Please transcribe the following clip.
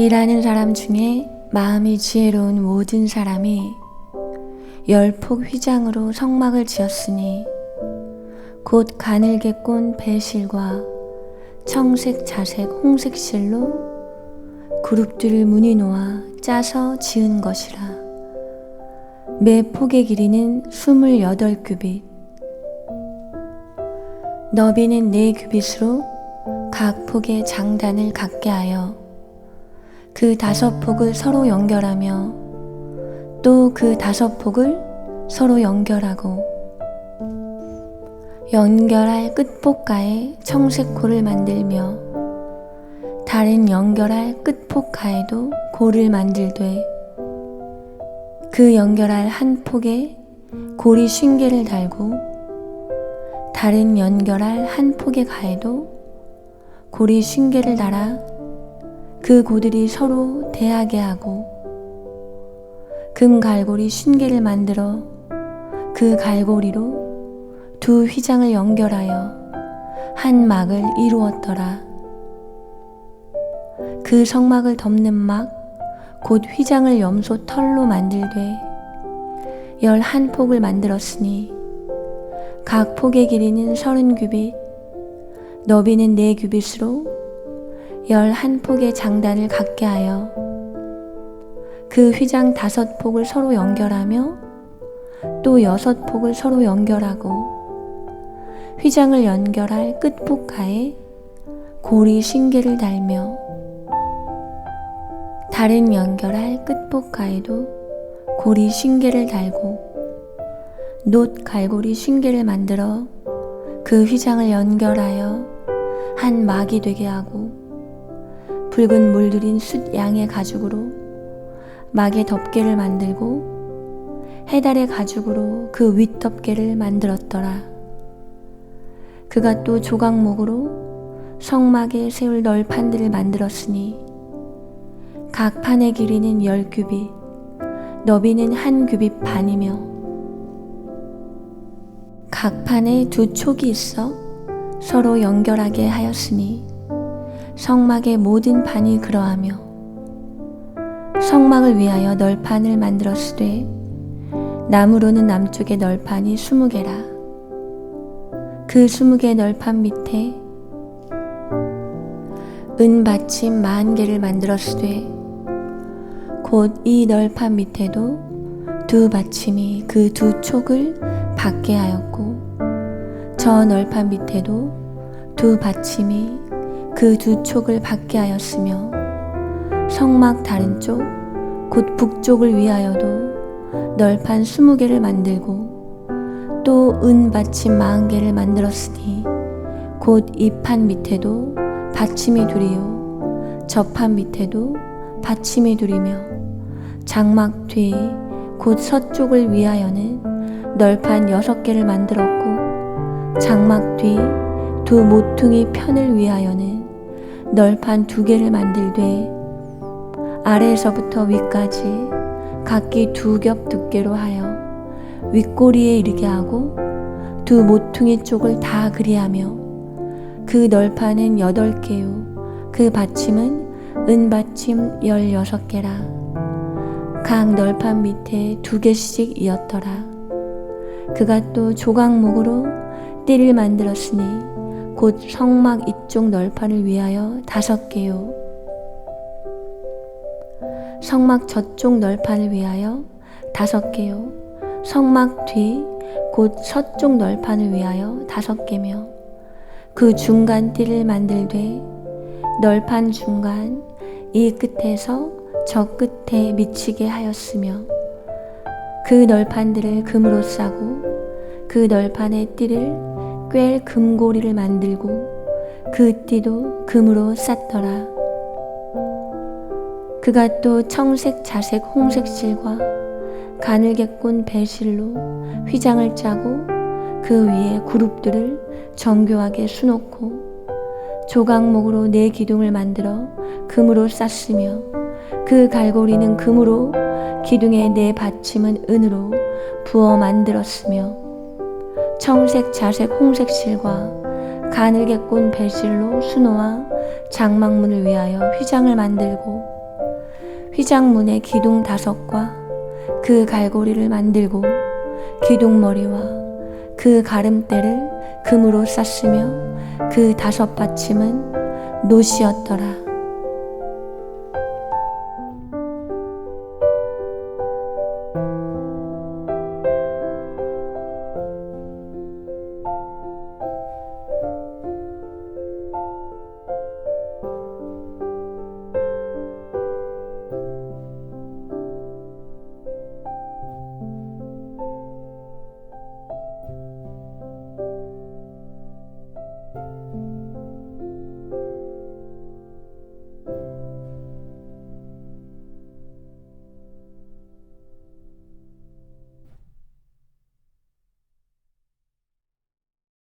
일하는 사람 중에 마음이 지혜로운 모든 사람이 열폭 휘장으로 성막을 지었으니 곧 가늘게 꼰 배실과 청색, 자색, 홍색 실로 그룹들을 무늬 놓아 짜서 지은 것이라. 매 폭의 길이는 스물여덟 규빗, 너비는 네 규빗으로 각 폭의 장단을 갖게 하여 그 다섯 폭을 서로 연결하며 또 그 다섯 폭을 서로 연결하고 연결할 끝폭가에 청색고를 만들며 다른 연결할 끝폭가에도 고를 만들되 그 연결할 한 폭에 고리 쉰개를 달고 다른 연결할 한 폭의 가에도 고리 쉰개를 달아 그 고들이 서로 대하게 하고 금 갈고리 쉰개를 만들어 그 갈고리로 두 휘장을 연결하여 한 막을 이루었더라. 그 성막을 덮는 막, 곧 휘장을 염소 털로 만들되 열한 폭을 만들었으니 각 폭의 길이는 서른 규빗, 너비는 네 규빗으로 열 한 폭의 장단을 갖게 하여 그 휘장 다섯 폭을 서로 연결하며 또 여섯 폭을 서로 연결하고 휘장을 연결할 끝폭가에 고리 신개를 달며 다른 연결할 끝폭가에도 고리 신개를 달고 놋 갈고리 신개를 만들어 그 휘장을 연결하여 한 막이 되게 하고 붉은 물들인 숫 양의 가죽으로 막의 덮개를 만들고 해달의 가죽으로 그 윗덮개를 만들었더라. 그가 또 조각목으로 성막에 세울 널판들을 만들었으니 각 판의 길이는 열 규빗, 너비는 한 규빗 반이며 각 판에 두 촉이 있어 서로 연결하게 하였으니 성막의 모든 판이 그러하며 성막을 위하여 널판을 만들었으되 나무로는 남쪽의 널판이 스무 개라. 그 스무 개 널판 밑에 은 받침 만 개를 만들었으되 곧 이 널판 밑에도 두 받침이 그 두 촉을 받게 하였고 저 널판 밑에도 두 받침이 그 두 촉을 받게 하였으며 성막 다른 쪽 곧 북쪽을 위하여도 널판 스무 개를 만들고 또 은 받침 마흔 개를 만들었으니 곧 이 판 밑에도 받침이 둘이요 저판 밑에도 받침이 둘이며 장막 뒤 곧 서쪽을 위하여는 널판 여섯 개를 만들었고 장막 뒤 두 모퉁이 편을 위하여는 널판 두 개를 만들되 아래에서부터 위까지 각기 두 겹 두께로 하여 윗꼬리에 이르게 하고 두 모퉁이 쪽을 다 그리하며 그 널판은 여덟 개요. 그 받침은 은받침 열여섯 개라. 각 널판 밑에 두 개씩 이었더라. 그가 또 조각목으로 띠를 만들었으니 곧 성막 이쪽 널판을 위하여 다섯 개요. 성막 저쪽 널판을 위하여 다섯 개요. 성막 뒤 곧 서쪽 널판을 위하여 다섯 개며 그 중간 띠를 만들되 널판 중간 이 끝에서 저 끝에 미치게 하였으며 그 널판들을 금으로 싸고 그 널판의 띠를 꿰 금고리를 만들고 그 띠도 금으로 쌌더라. 그가 또 청색, 자색, 홍색 실과 가늘게 꼰 배실로 휘장을 짜고 그 위에 그룹들을 정교하게 수놓고 조각목으로 네 기둥을 만들어 금으로 쌌으며 그 갈고리는 금으로 기둥의 네 받침은 은으로 부어 만들었으며 청색, 자색, 홍색 실과 가늘게 꼰 배실로 수놓아 장막문을 위하여 휘장을 만들고 휘장문의 기둥 다섯과 그 갈고리를 만들고 기둥머리와 그 가름대를 금으로 쌌으며 그 다섯 받침은 노시였더라.